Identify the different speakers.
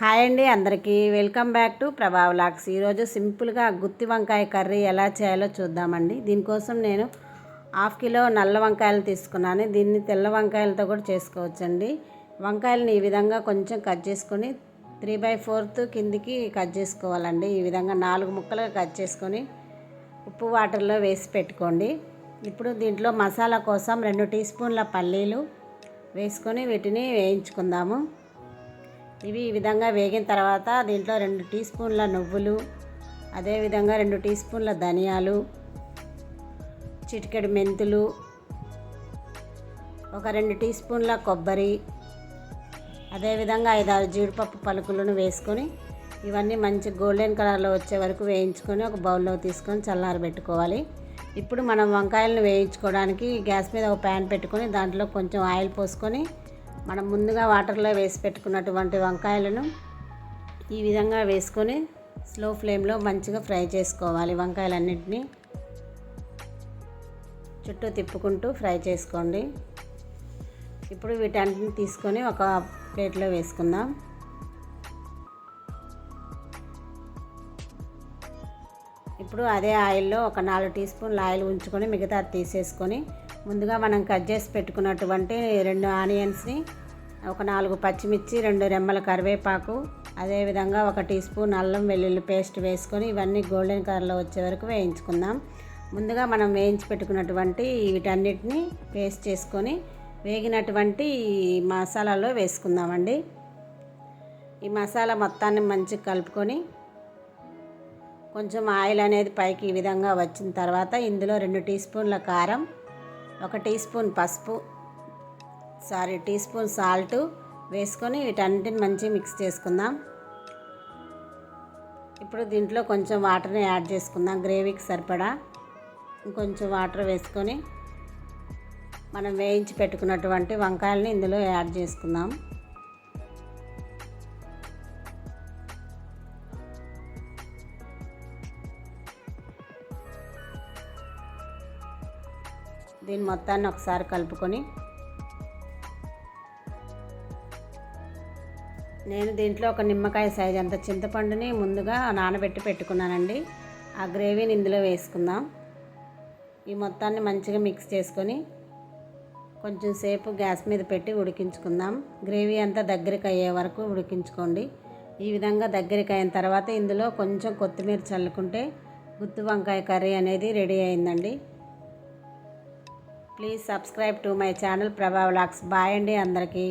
Speaker 1: Hi అండి అందరికీ. Welcome back to Prabha vlogs. ఈరోజు సింపుల్గా గుత్తి వంకాయ కర్రీ ఎలా చేయాలో చూద్దామండి. దీనికోసం నేను హాఫ్ కిలో నల్ల వంకాయలు తీసుకున్నాను. దీన్ని తెల్ల వంకాయలతో కూడా చేసుకోవచ్చండి. వంకాయలని ఈ విధంగా కొంచెం కట్ చేసుకొని త్రీ బై ఫోర్త్ కిందికి కట్ చేసుకోవాలండి. ఈ విధంగా నాలుగు ముక్కలుగా కట్ చేసుకొని ఉప్పు వాటర్లో వేసి పెట్టుకోండి. ఇప్పుడు దీంట్లో మసాలా కోసం రెండు టీ స్పూన్ల పల్లీలు వేసుకొని వీటిని వేయించుకుందాము. ఇవి ఈ విధంగా వేగిన తర్వాత దీంట్లో రెండు టీ స్పూన్ల నువ్వులు అదేవిధంగా రెండు టీ స్పూన్ల ధనియాలు చిటికెడు మెంతులు ఒక రెండు టీ స్పూన్ల కొబ్బరి అదేవిధంగా ఐదారు జీడిపప్పు పలుకులను వేసుకొని ఇవన్నీ మంచి గోల్డెన్ కలర్లో వచ్చే వరకు వేయించుకొని ఒక బౌల్లో తీసుకొని చల్లారబెట్టుకోవాలి ఇప్పుడు మనం వంకాయలను వేయించుకోవడానికి గ్యాస్ మీద ఒక ప్యాన్ పెట్టుకొని దాంట్లో కొంచెం ఆయిల్ పోసుకొని మనం ముందుగా వాటర్లో వేసి పెట్టుకున్నటువంటి వంకాయలను ఈ విధంగా వేసుకొని స్లో ఫ్లేమ్లో మంచిగా ఫ్రై చేసుకోవాలి వంకాయలన్నింటినీ. చుట్టూ తిప్పుకుంటూ ఫ్రై చేసుకోండి. ఇప్పుడు వీటన్నిటిని తీసుకొని ఒక ప్లేట్లో వేసుకుందాం. ఇప్పుడు అదే ఆయిల్లో ఒక నాలుగు టీ స్పూన్ల ఆయిల్ ఉంచుకొని మిగతా తీసేసుకొని ముందుగా మనం కట్ చేసి పెట్టుకున్నటువంటి రెండు ఆనియన్స్ని ఒక నాలుగు పచ్చిమిర్చి రెండు రెమ్మల కరివేపాకు అదేవిధంగా ఒక టీ స్పూన్ అల్లం వెల్లుల్లి పేస్ట్ వేసుకొని ఇవన్నీ గోల్డెన్ కలర్లో వచ్చే వరకు వేయించుకుందాం. ముందుగా మనం వేయించి పెట్టుకున్నటువంటి వీటన్నిటిని పేస్ట్ చేసుకొని వేగినటువంటి మసాలాలో వేసుకుందామండి. ఈ మసాలా మొత్తాన్ని మంచిగా కలుపుకొని కొంచెం ఆయిల్ అనేది పైకి ఈ విధంగా వచ్చిన తర్వాత ఇందులో రెండు టీ స్పూన్ల కారం ఒక టీ స్పూన్ పసుపు సారీ టీ స్పూన్ సాల్ట్ వేసుకొని వీటన్నిటిని మంచిగా మిక్స్ చేసుకుందాం. ఇప్పుడు దీంట్లో కొంచెం వాటర్ని యాడ్ చేసుకుందాం గ్రేవీకి సరిపడా. ఇంకొంచెం వాటర్ వేసుకొని మనం వేయించి పెట్టుకున్నటువంటి వంకాయలని ఇందులో యాడ్ చేసుకుందాం. దీని మొత్తాన్ని ఒకసారి కలుపుకొని నేను దీంట్లో ఒక నిమ్మకాయ సైజ్ అంత చింతపండుని ముందుగా నానబెట్టి పెట్టుకున్నానండి. ఆ గ్రేవీని ఇందులో వేసుకుందాం. ఈ మొత్తాన్ని మంచిగా మిక్స్ చేసుకొని కొంచెం సేపు గ్యాస్ మీద పెట్టి ఉడికించుకుందాం. గ్రేవీ అంతా దగ్గరికి అయ్యే వరకు ఉడికించుకోండి. ఈ విధంగా దగ్గరికి అయిన తర్వాత ఇందులో కొంచెం కొత్తిమీర చల్లుకుంటే గుత్తి వంకాయ కర్రీ అనేది రెడీ అయిందండి. Please subscribe to my channel Prabha vlogs bye అండి అందరికీ.